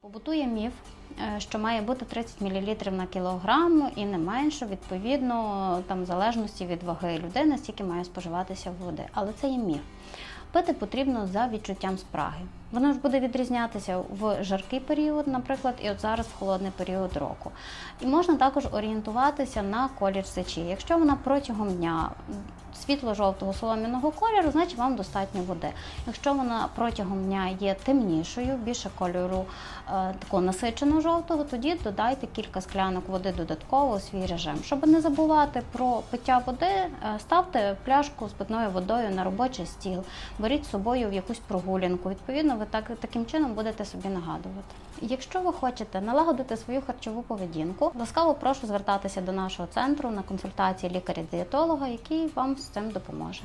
Побутує міф, е, що має бути 30 мл на кілограм і не менше, відповідно, там в залежності від ваги людини, стільки має споживатися води. Але це є міф. Пити потрібно за відчуттям спраги. Воно ж буде відрізнятися в жаркий період, наприклад, і от зараз в холодний період року. І можна також орієнтуватися на колір сечі. Якщо вона протягом дня світло-жовтого солом'яного кольору, значить вам достатньо води. Якщо вона протягом дня є темнішою, більше кольору е, такого насичено жовтого, тоді додайте кілька склянок води додатково у свій режим. Щоб не забувати про пиття води, е, ставте пляшку з питною водою на робочий стіл, беріть з собою в якусь прогулянку. Відповідно, ви так таким чином будете собі нагадувати. Якщо ви хочете налагодити свою харчову поведінку, ласкаво прошу звертатися до нашого центру на консультації лікаря-дієтолога, який вам з цим допоможе.